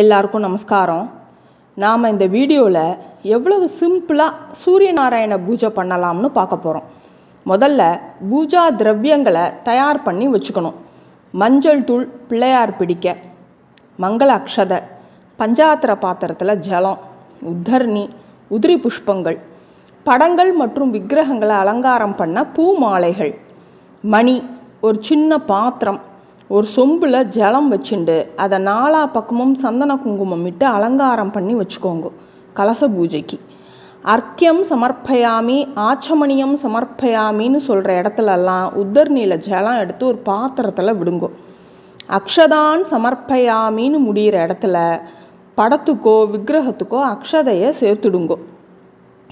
எல்லாருக்கும் நமஸ்காரம். நாம் இந்த வீடியோவில் எவ்வளவு சிம்பிளாக சூரிய நாராயண பூஜை பண்ணலாம்னு பார்க்க போகிறோம் முதல்ல பூஜா திரவியங்களை தயார் பண்ணி வச்சுக்கணும். மஞ்சள் தூள் பிள்ளையார் பிடிக்க மங்கள அக்ஷதை பஞ்சாத்திர பாத்திரத்தில் ஜலம் உத்தர்ணி உதிரி புஷ்பங்கள் படங்கள் மற்றும் விக்கிரகங்களை அலங்காரம் பண்ண பூ மாலைகள் மணி ஒரு சின்ன பாத்திரம் ஒரு சொம்பில் ஜலம் வச்சுண்டு அதை நாலா பக்கமும் சந்தன குங்குமம் இட்டு அலங்காரம் பண்ணி வச்சுக்கோங்க கலச பூஜைக்கு. அர்க்கியம் சமர்ப்பயாமி ஆச்சமணியம் சமர்ப்பயாமின்னு சொல்கிற இடத்துலலாம் உத்தர்நீல ஜலம் எடுத்து ஒரு பாத்திரத்தில் விடுங்கோ. அக்ஷதான் சமர்ப்பயாமின்னு முடிகிற இடத்துல படத்துக்கோ விக்கிரகத்துக்கோ அக்ஷதையை சேர்த்துடுங்கோ.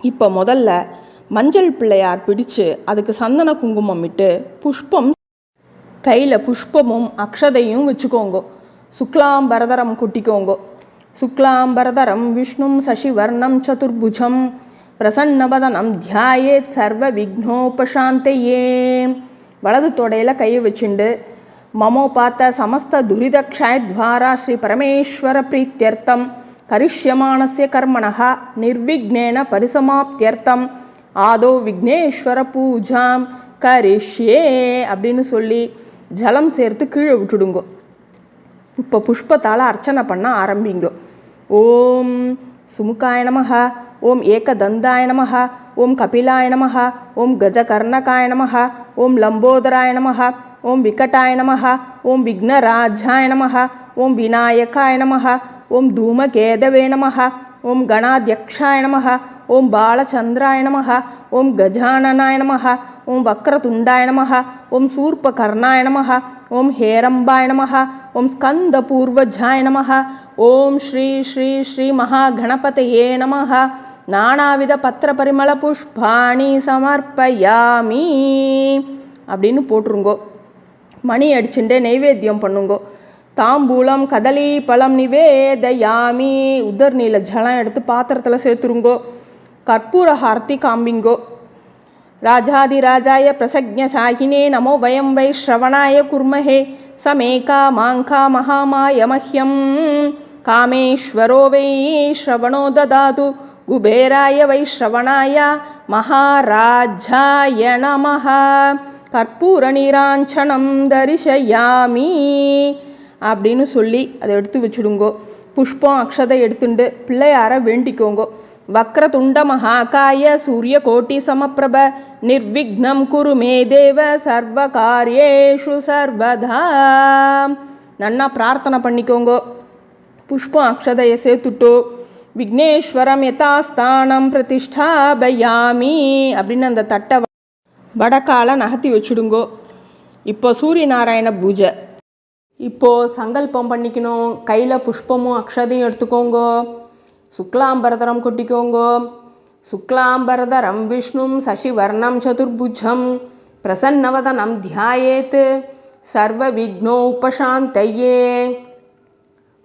இப்போ முதல்ல மஞ்சள் பிள்ளையார் பிடிச்சு அதுக்கு சந்தன குங்குமம் இட்டு புஷ்பம் கையில் புஷ்பமும் அக்ஷதையும் வச்சுக்கோங்க. சுக்லாம்பரதரம் கொட்டிக்கோங்க. சுக்லாம்பரதரம் விஷ்ணும் சசிவர்ணம் சதுர்புஜம் பிரசன்னவதனம் தியாயே சர்வ விக்னோபசாந்தையே வலது தொடையில் கையை வச்சுண்டு மமோபாத்த சமஸ்த துரிதக்ஷயத்வாரா ஸ்ரீ பரமேஸ்வர பிரீத்தியர்த்தம் கரிஷ்யமானசிய கர்மணா நிர்விக்னேன பரிசமாப்தியர்த்தம் ஆதோ விக்னேஸ்வர பூஜாம் கரிஷ்யே அப்படின்னு சொல்லி ஜலம் சேர்த்து கீழே விட்டுடுங்கோ. இப்போ புஷ்பத்தால் அர்ச்சனை பண்ண ஆரம்பிங்கோ. ஓம் சுமுகாய நமஹ ஓம் ஏகதந்தாய நமஹ ஓம் கபிலாய நமஹ ஓம் கஜகர்ணகாய நமஹ ஓம் லம்போதராய நமஹ ஓம் விகட்டாய நமஹ ஓம் விக்னராஜாய நமஹ ஓம் விநாயகாய நமஹ ஓம் தூமகேதவே நமஹ ஓம் கணாத்யக்ஷாய நமஹ ஓம் பாலச்சந்திராய நமஹ ஓம் கஜானனாய நமஹ ஓம் வக்ரதுண்டாய நமஹ ஓம் சூர்பகர்ணாய நமஹ ஓம் ஹேரம்பாய நமஹ ஓம் ஸ்கந்தபூர்வஜாய நமஹ ஓம் ஸ்ரீ ஸ்ரீ ஸ்ரீ மகாகணபதையே நமஹ. நானாவித பத்திர பரிமள புஷ்பாணி சமர்ப்பயாமி அப்படின்னு போட்டுருங்கோ. மணி அடிச்சுட்டே நைவேத்தியம் பண்ணுங்கோ. தாம்பூலம் கதலி பழம் நிவேதயாமி உதர்நீல ஜலம் எடுத்து பாத்திரத்தில் சேர்த்துருங்கோ. கற்பூரஹார்த்தி காம்பிங்கோ ராஜாதிராஜாய பிரசஜசாகினே நமோ வயம் வை ஸ்ரவணாய குர்மஹே சமேகா மாங்கா மகாமாய மஹ்யம் காமேஸ்வரோ வை ஸ்ரவணோ ததாது குபேராய வை ஸ்ரவணாய மகாராஜாய நமஹ கற்பூர நீராஞ்சனம் தரிசயாமி அப்படின்னு சொல்லி அதை எடுத்து வச்சுடுங்கோ. புஷ்பம் அக்ஷதை எடுத்துண்டு பிள்ளையார வேண்டிக்கோங்கோ. வக்ரதுண்ட மகாகாய சூரிய கோட்டி சமப்பிரப நிர்விக்னம் குரு மே தேவ சர்வ காரியேஷு சர்வதா. நன்னா பிரார்த்தனை பண்ணிக்கோங்கோ. புஷ்பம் அக்ஷதையை சேர்த்துட்டு. விக்னேஸ்வரம் யதாஸ்தானம் பிரதிஷ்டாபயாமி அப்படின்னு அந்த தட்டை வடக்கால நகர்த்தி வச்சுடுங்கோ. இப்போ சூரிய நாராயண பூஜை. இப்போ சங்கல்பம் பண்ணிக்கணும். கையில் புஷ்பமும் அக்ஷதையும் எடுத்துக்கோங்கோ. शुक्लाम्बरधरं कुटिकोङ्गो, शुक्लाम्बरधरं विष्णुं शशिवर्णं चतुर्भुजं, प्रसन्नवदनं ध्यायेत् सर्वविघ्नोपशान्तये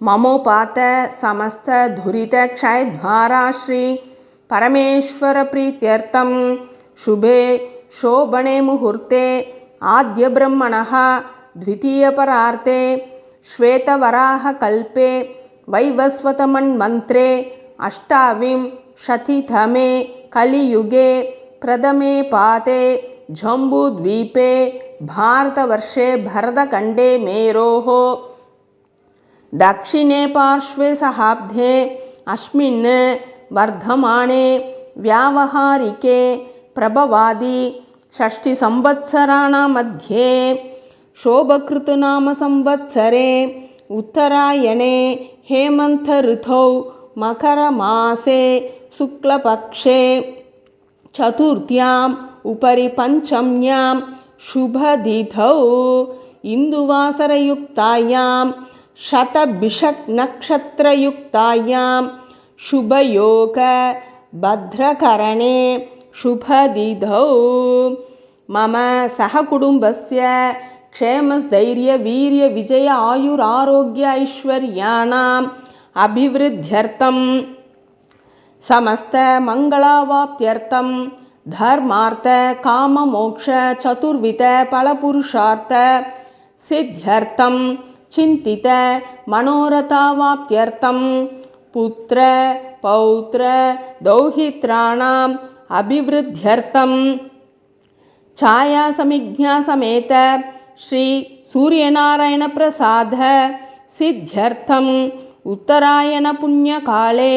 ममोपात परमेश्वर प्रीत्यर्थम शुभे शोभणे मुहूर्ते, आद्यब्रह्मणः द्वितीयपरार्ते, श्वेतवराहकल्पे वैवस्वतमन्मन्त्रे अष्टाविंशतितमे कलियुगे, प्रथमे पाते जम्बूद्वीपे भारतवर्षे भरतखण्डे मेरोः। दक्षिणे पार्श्वे सहाब्धे, अस्मिन् वर्धमाने व्यावहारिके, प्रभवादि षष्टिसंवत्सराणां मध्ये शोभकृतनामसंवत्सरे, उत्तरायणे हेमन्तऋतौ मकरमासे शुक्लपक्षे चतुर्थ्याम् उपरि पञ्चम्यां शुभतिथौ इन्दुवासरयुक्तायां शतभिषक् नक्षत्रयुक्तायां शुभयोग भद्रकरणे शुभदिधौ मम सहकुटुम्बस्य क्षेमस्थैर्यवीर्यविजय आयुरारोग्य ऐश्वर्याणाम् अभिवृद्ध्यर्थं। फलपुरुषार्थ। सिद्ध्यर्थ सिद्ध्यर्थं चिन्तितमनोरथावाप्त्यर्थं पुत्र पौत्र दौहिरामवृद्ध्य छायासमज्ञा समेतूर्यनायण प्रसाद सिद्ध्यथ उत्तरायणपुण्यकाले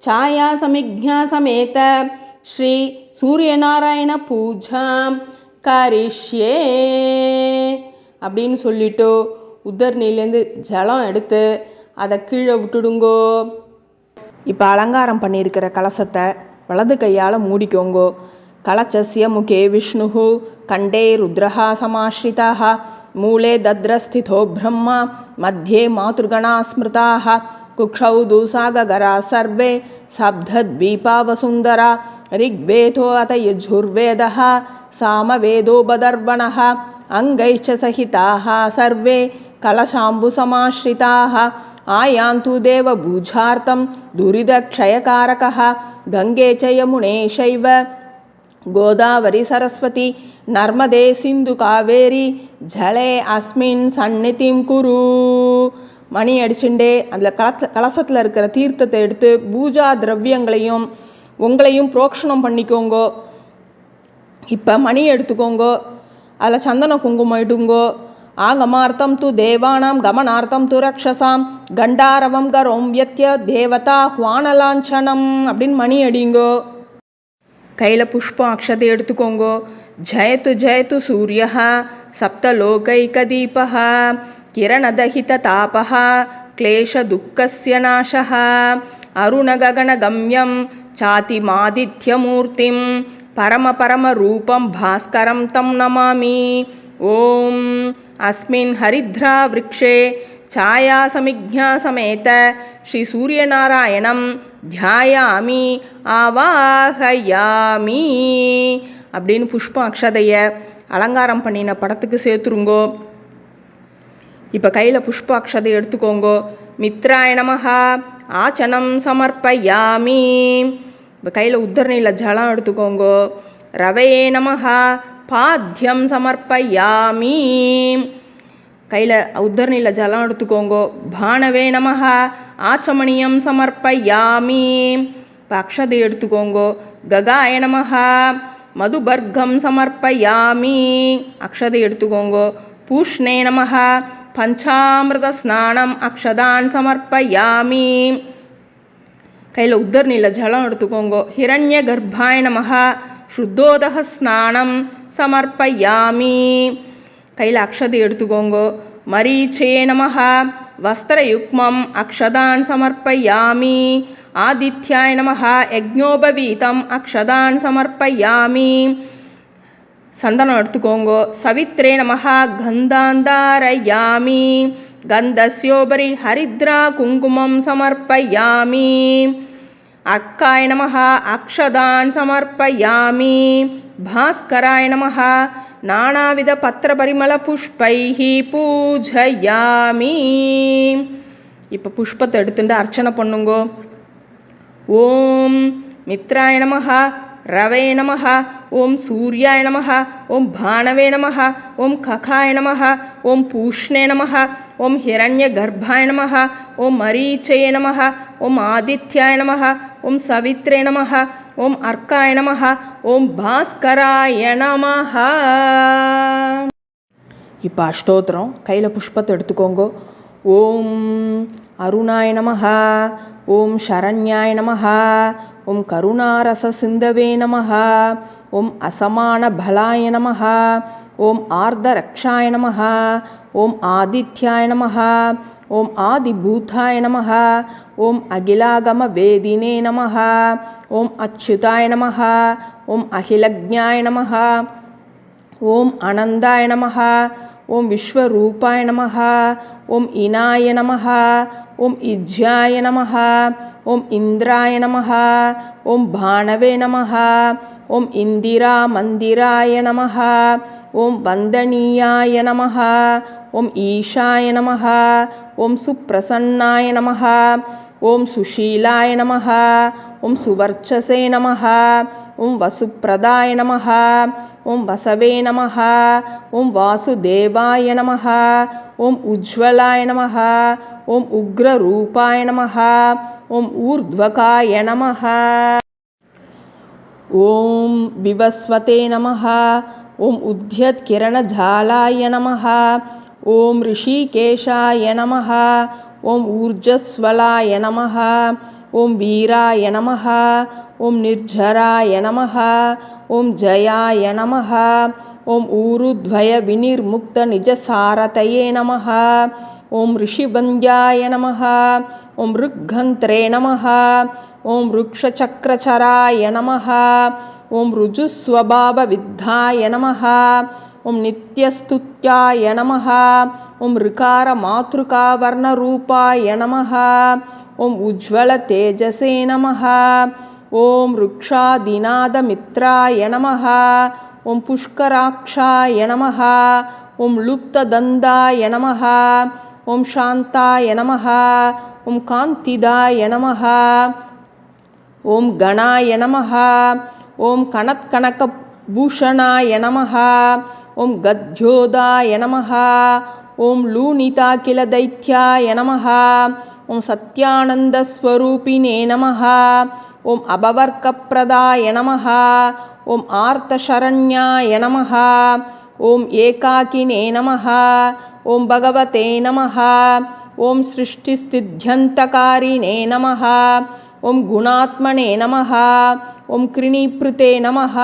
छायासमिज्ञा समेत श्री சூரியநாராயண கரிஷ்யே அப்படின்னு சொல்லிட்டு உத்தரணிலேருந்து ஜலம் எடுத்து அதை கீழே விட்டுடுங்கோ இப்போ அலங்காரம் பண்ணியிருக்கிற கலசத்தை வலது கையால் மூடிக்கோங்கோ கலச்சஸ்ய முகே விஷ்ணு கண்டே ருத்ரஹா சமாஸ்ரிதாக मूले दद्रस्थितो ब्रह्म मध्ये मातृगणाः स्मृताः कुक्षौ दुःसागगरा सर्वे सब्धद्वीपावसुन्दरा ऋग्वेतोतयजुर्वेदः सामवेदो बदर्वणः अङ्गैश्च सहिताः सर्वे कलशाम्बुसमाश्रिताः आयान्तु देवभूजार्थं दुरिदक्षयकारकः गङ्गे च यमुने शैव गोदावरी सरस्वती நர்மதே சிந்து காவேரி ஜலே அஸ்மின் சந்நிதிம் குரு. மணி அடிச்சுண்டே அதில் கலச கலசத்தில் இருக்கிற தீர்த்தத்தை எடுத்து பூஜா திரவியங்களையும் உங்களையும் புரோக்ஷணம் பண்ணிக்கோங்கோ. இப்போ மணி எடுத்துக்கோங்கோ. அதில் சந்தன குங்குமம் இடுங்கோ. ஆகமார்த்தம் து தேவானாம் கமனார்த்தம் து ரக்ஷசாம். கண்டாரவம் கரோம் யத்ய தேவதா ஹுவானலாஞ்சனம் அப்படின்னு மணி அடிங்கோ. கையில் புஷ்பம் அக்ஷதை எடுத்துக்கோங்கோ. जयतु जयतु सूर्यः सप्तलोकैकदीपः किरणदहिततापः क्लेशदुःखस्य नाशः अरुणगगनगम्यं चातिमादित्यमूर्तिं परमपरमरूपं भास्करं तं नमामि। ॐ। अस्मिन् हरिद्रावृक्षे छायासमिज्ञासमेत श्रीसूर्यनारायणं ध्यायामि आवाहयामि। அப்படின்னு புஷ்பம் அக்ஷதையை அலங்காரம் பண்ணின படத்துக்கு சேர்த்துருங்கோ. இப்போ கையில் புஷ்ப அக்ஷதை எடுத்துக்கோங்கோ. மித்ராய நமஹா ஆச்சனம் சமர்ப்பயாமி. இப்போ கையில் உத்தரணியில் ஜலம் எடுத்துக்கோங்கோ. ரவையே நமஹா பாத்தியம் சமர்ப்பயாமி. கையில் உத்தரணியில் ஜலம் எடுத்துக்கோங்கோ. பானவே நமஹா ஆச்சமணியம் சமர்ப்பயாமி. இப்போ அக்ஷதை எடுத்துக்கோங்கோ. ககாய நமஹா மதுபர்க்கம் சமர்ப்பயாமி அக்ஷதை எடுத்துக்கோங்கோ பூஷ்ணே நமஹா பஞ்சாமிரத ஸ்நானம் அக்ஷதான் சமர்ப்பயாமி கையில் உத்தரணியில் ஜலம் எடுத்துக்கோங்கோ ஹிரண்ய கர்ப்பாய நமஹா சுத்தோதக ஸ்நானம் சமர்ப்பயாமி கையில் அக்ஷதை எடுத்துக்கோங்கோ மரீச்சே நமஹா வஸ்திரயுக்மம் அக்ஷதான் சமர்ப்பயாமி ஆதித்யாய நமஹா யஜ்ஞோபவீதம் அக்ஷதான் சமர்ப்பயாமி சந்தனம் எடுத்துக்கோங்கோ சவித்ரே நமஹா கந்தாந்தாரயாமி கந்தஸ்யோபரி ஹரித்ரா குங்குமம் சமர்ப்பயாமி அர்க்காய நமஹா அக்ஷதான் சமர்ப்பயாமி பாஸ்கராய நமஹா நானாவித பத்திரபரிமள புஷ்பைஹி பூஜயாமி இப்போ புஷ்பத்தை எடுத்துட்டு அர்ச்சனை பண்ணுங்கோ ஓம் மித்ராய நமஹா ரவே நமஹ ஓம் சூர்யாய நமஹ ஓம் பானவே நமஹ ஓம் ககாய நமஹ ஓம் பூஷ்ணே நமஹ ஓம் ஹிரண்ய கர்ப்பாய நமஹ ஓம் மரீச்சயே நமஹ ஓம் ஆதித்யாய நமஹ ஓம் சவித்ரே நமஹ ஓம் அர்க்காய நமஹ ஓம் பாஸ்கராய நமஹ இப்போ அஷ்டோத்திரம் கையில் புஷ்பத்தை எடுத்துக்கோங்க ஓம் அருணாய நமஹ ஓம் சரண்யாய நமஹ ஓம் கருணாரசசிந்தவே நமஹ ஓம் அசமானபலாய நமஹ ஓம் ஆர்தரக்ஷாய நமஹ ஓம் ஆதித்யாய நமஹ ஓம் ஆதிபூதாய நமஹ ஓம் அகிலாகமவேதினே நமஹ ஓம் அச்சுதாய நமஹ ஓம் அகிலஜ்ஞாய நமஹ ஓம் அனந்தாய நமஹ ஓம் விஸ்வரூபாய நமஹ ॐ इनाय नमः ॐ इज्याय नमः ॐ इन्द्राय नमः ॐ भाणवे नमः ॐ इन्दिरामन्दिराय नमः ॐ वन्दनीयाय नमः ॐ ईशाय नमः ॐ सुप्रसन्नाय नमः ॐ सुशीलाय नमः ॐ सुवर्चसे नमः ॐ वसुप्रदाय नमः ॐ वसवे नमः ॐ वासुदेवाय नमः ओम उज्ज्वलाय नमः ॐ उग्ररूपाय नमः, ओम ऊर्ध्वकाय नमः। ओम विवस्वते नमः ॐ उद्यत्किरणझालाय नमः ॐ ऋषिकेशाय नमः, ओम ऊर्जस्वलाय नमः, ओम वीराय नमः, ओम निर्झराय नमः, ओम जयाय नमः। ॐ ऊरुद्वयविनिर्मुक्तनिजसारतये नमः। ॐ ऋषिवन्द्याय नमः। ॐ ऋग्घन्त्रे नमः। ॐ वृक्षचक्रचराय नमः। ॐ ऋजुस्वभावविद्धाय नमः। ॐ नित्यस्तुत्याय नमः। ॐ ऋकारमातृकावर्णरूपाय नमः। ॐ उज्ज्वलतेजसे नमः। ॐ वृक्षादिनादमित्राय नमः ஓம் புஷ்கராட்சாய நமஹா ஓம் லுப்ததந்தாய நமஹா ஓம் சாந்தாய நமஹா ஓம் காந்திதாய நமஹா ஓம் கணாய நமஹா ஓம் கணத்கணக்க பூஷணாய நமஹா ஓம் கத்யோதாய நமஹா ஓம் லூனிதா கில தைத்தியாய நமஹா ஓம் சத்யானந்தஸ்வரூபிணே நமஹா ஓம் அபவர்க்கப்பிரதாய நமஹா ॐ आर्तशरण्याय नमः ॐ एकाकिने नमः ॐ भगवते नमः ॐ सृष्टिस्थित्यन्तकारिणे नमः ॐ गुणात्मने नमः ॐ कृणीपृते नमः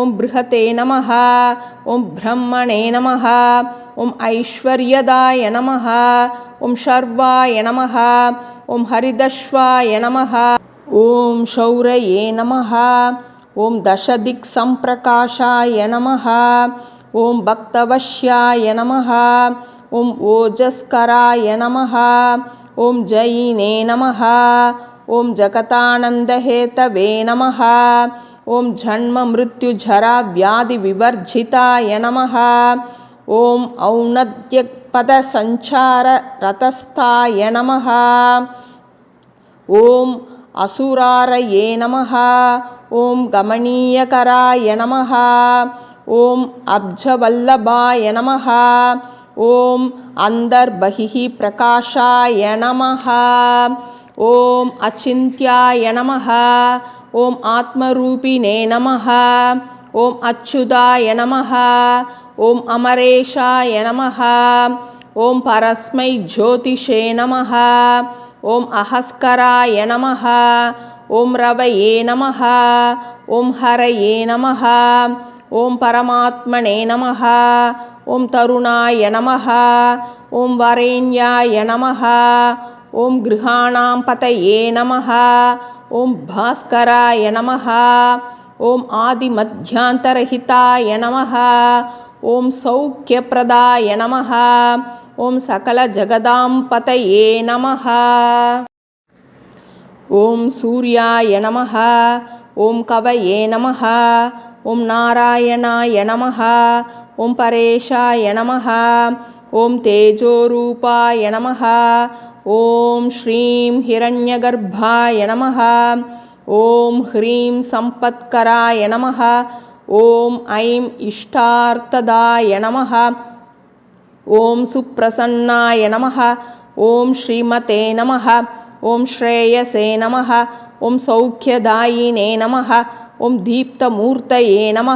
ॐ बृहते नमः ॐ ब्रह्मणे नमः ॐ ऐश्वर्यदाय नमः ॐ शर्वाय नमः ॐ हरिदश्वाय नमः ॐ शौरये नमः ॐ दशदिक्सम्प्रकाशाय नमः। ॐ भक्तवश्याय नमः। ॐ ओजस्कराय नमः। ॐ जयिने नमः। ॐ जगतानन्दहेतवे नमः। ॐ जन्ममृत्युझराव्याधिविवर्जिताय नमः। ॐ औन्नत्यपदसञ्चाररतस्थाय नमः। ॐ असुरारये नमः ॐ गमनीयकराय नमः। ॐ अब्जवल्लभाय नमः। ॐ अन्तर्बहिः प्रकाशाय नमः। ॐ अचिन्त्याय नमः। ॐ आत्मरूपिणे नमः। ॐ अच्युताय नमः। ॐ अमरेशाय नमः। ॐ परस्मै ज्योतिषे नमः। ॐ अहस्कराय नमः ॐ रवये नमः। ॐ हरये नमः। ॐ परमात्मने नमः। ॐ तरुणाय नमः। ॐ वरेण्याय नमः। ॐ गृहाणां पतये नमः। ॐ भास्कराय नमः। ॐ आदिमध्यान्तरहिताय नमः। ॐ सौख्यप्रदाय नमः। ॐ सकलजगदां पतये नमः ॐ सूर्याय नमः ॐ कवये नमः ॐ नारायणाय नमः ॐ परेशाय नमः ॐ तेजोरूपाय नमः ॐ श्रीं हिरण्यगर्भाय नमः ॐ ह्रीं सम्पत्कराय नमः ॐ ऐं इष्टार्थदाय नमः ॐ सुप्रसन्नाय नमः ॐ श्रीमते नमः ஓம் ஸ்ரேயசே நம ஓம் சௌக்கியதாயினே நம ஓம் தீப்தமூர்த்தயே நம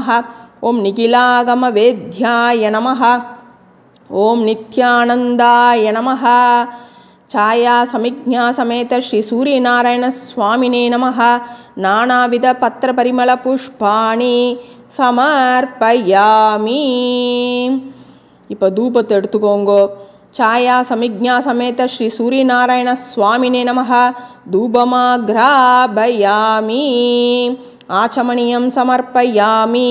ஓம் நிகிலாகம வேத்யாய நம ஓம் நித்யானந்தாய நம ಛಾಯಾ ಸಮಿಜ್ಞಾ ಸಮೇತ ಶ್ರೀ ಸೂರ್ಯನಾರಾಯಣ ಸ್ವಾಮಿನೇ ನಮಃ ನಾನಾವಿಧ ಪತ್ರ ಪರಿಮಳ ಪುಷ್ಪಾಣಿ ಸಮರ್ಪಯಾಮಿ இப்போ தூபத்தை எடுத்துக்கோங்க. ಛಾಯಾ ಸಮಿಜ್ಞಾ ಸಮೇತ ಶ್ರೀ ಸೂರ್ಯನಾರಾಯಣ ಸ್ವಾಮಿನೇ ನಮಃ ಧೂಪಮಾಘ್ರಾಭಯಾಮಿ ஆச்சமணியம் சமர்ப்பயாமி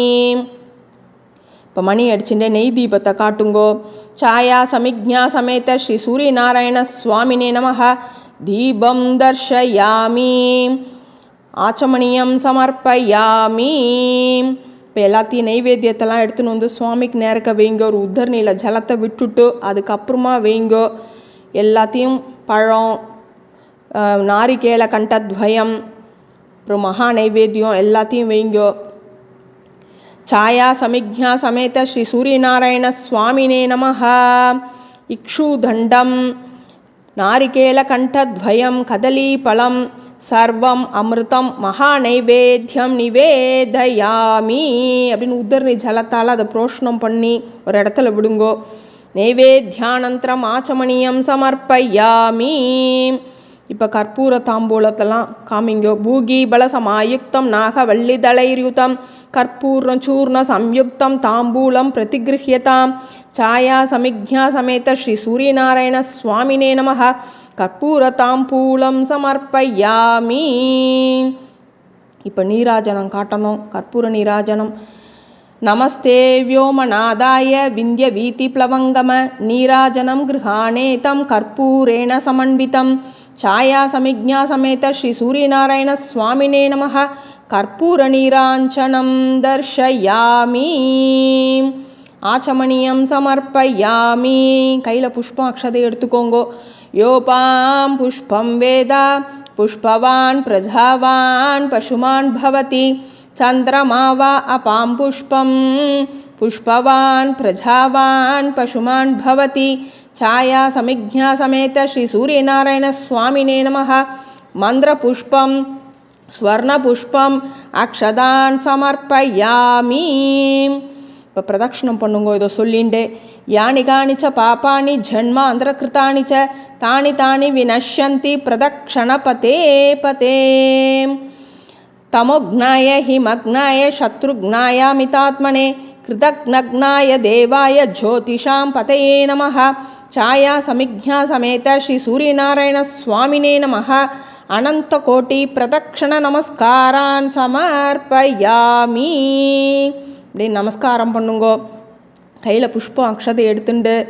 இப்போ மணி அடிச்சுட்டே நெய் தீபத்தை காட்டுங்கோ ಛಾಯಾ சமிக்ஞா சமேத ஸ்ரீ சூரியநாராயண சுவாமினே நமः தீபம் தர்ஷயாமி ஆச்சமணியம் சமர்ப்பயாமி இப்போ எல்லாத்தையும் நெய்வேத்தியத்தெல்லாம் எடுத்துன்னு வந்து சுவாமிக்கு நேரக்க வைங்க. ஒரு உத்தரணியில் ஜலத்தை விட்டுட்டு அதுக்கப்புறமா வைங்க. எல்லாத்தையும் பழம் நாரிக்கேல கண்டத்வயம் அப்புறம் மகா நைவேத்தியம் எல்லாத்தையும் வைங்க. சாயா சமிக்ஞா சமேத ஸ்ரீ சூரிய நாராயண சுவாமினே நமஹ. இக்ஷு தண்டம் நாரிகேல கண்டத்வயம் கதலி பழம் சர்வம் அமிர்தம் மகா நைவேத்தியம் நிவேதயாமி அப்படின்னு உத்தரணி ஜலத்தால் அதை புரோஷனம் பண்ணி ஒரு இடத்துல விடுங்கோ. நைவேத்தியானந்தரம் ஆச்சமணியம் சமர்ப்பயாமி. இப்போ கற்பூர தாம்பூலத்தெல்லாம் காமிங்கோ. பூகி பல சமாயுக்தம் நாக வள்ளி தளைர்யுதம் சூர்ண சம்யுக்தம் தாம்பூலம் பிரதிகிருஹியதாம். சாயா சமிக்ஞா சமேத ஸ்ரீ சூரியநாராயண சுவாமினே நமக கற்பூரத்தாம்பூலம் சமர்ப்பயாமி. இப்போ நீராஜனம் காட்டணும் கற்பூர நீராஜனம். நமஸ்தே வியோமநாதாய விந்திய வீதி பிளவங்கம. நீராஜனம் கிருஹாணே தம் கற்பூரேண சமன்விதம். ఛాయా సమిజ్ఞా సమేత శ్రీ సూర్యనారాయణ స్వామినే నమ కర్పూర నీరాంచనం దర్శయామి ఆచమనీయం సమర్పయామి கையில் புஷ்பம் அக்ஷதை எடுத்துக்கோங்கோ. யோபாம் புஷ்பம் வேதா புஷ்பவான் பிரஜாவான் பசுமான் பவதி சந்திரமா வா அபாம் புஷ்பம் புஷ்பவான் பிரஜாவான் பசுமான் பவதி छाया समिज्ञा समेत श्री सूर्यनारायण स्वामिने नमः मन्त्रपुष्पं स्वर्णपुष्पम् अक्षदान् समर्पयामि இப்போ பிரதட்சிணம் பண்ணுங்க இதை சொல்லிண்டே యాని కాని చ పాపాని జన్మ జన్మాంధ్రకృతాని చ తాని తాని వినశ్యంతి ప్రదక్షణ పతే. పతే తమోఘ్నాయ హిమగ్నాయ శత్రుఘ్నాయ మితాత్మనే కృతజ్ఞాయ దేవాయ జ్యోతిషాం పతయే నమ. ఛాయా సమిజ్ఞా సమేత శ్రీ సూర్యనారాయణ స్వామినే నమ. అనంతకోటి ప్రదక్షిణ నమస్కారాన్ సమర్పయామి. నమస్కారం పండుగో கையில் புஷ்பம் அக்ஷதை எடுத்துண்டு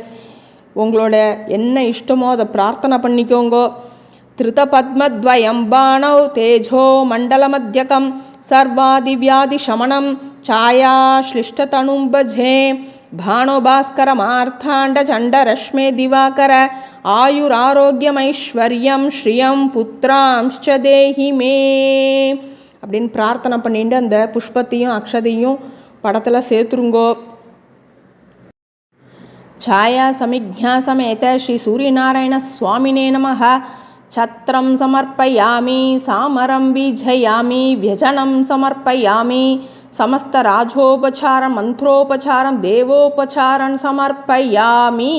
உங்களோட என்ன இஷ்டமோ அதை பிரார்த்தனை பண்ணிக்கோங்கோ திருதபத்மத்வயம் பாணௌ தேஜோ மண்டலமத்யகம் सर्वादिव्याधिशमनं छायाश्लिष्टतनुं भजे भाणोभास्करमार्थाण्डचण्डरश्मे दिवाकर ஆயுராரோக்கியமைஸ்வர்யம் ஸ்ரீயம் புத்திராம்ச்ச தேஹி மே அப்படின்னு பிரார்த்தனை பண்ணிட்டு அந்த புஷ்பத்தையும் அக்ஷதையும் படத்தில் சேர்த்துருங்கோ छाया सज्ञा समेत श्री सूर्यनारायण स्वामिने नम। छत्र समर्पयामी सामरम बीजयामी व्यजनम समर्पयामी, समस्त राजोपचार, मंत्रोपचार, देवोपचार समर्पयामी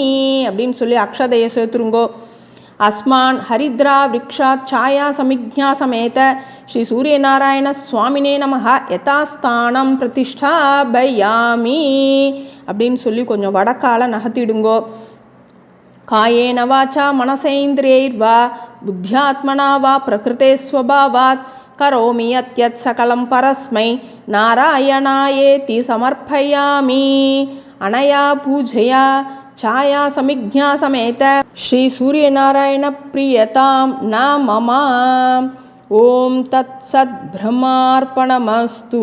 अब अक्षदय सेतुंगो अस्मा हरिद्रा वृक्षा छाया समिज्ञा समेत श्री सूर्यनारायण स्वामिने नम यथास्थान प्रतिष्ठा भयामी அப்படின்னு சொல்லி கொஞ்சம் வடக்கால நகர்த்திடுங்கோ காயேன வாச்சா மனசேந்திரியைர்வா புத்தியாத்மனா வா பிரகிருதே ஸ்வபாவாத் கரோமி யத்யத் சகலம் பரஸ்மை நாராயணாயேதி சமர்ப்பயாமி அனயா பூஜையா छाया समिज्ञा समेत श्री सूर्यनारायण प्रियतां न मम ॐ तत्सद्ब्रह्मार्पणमस्तु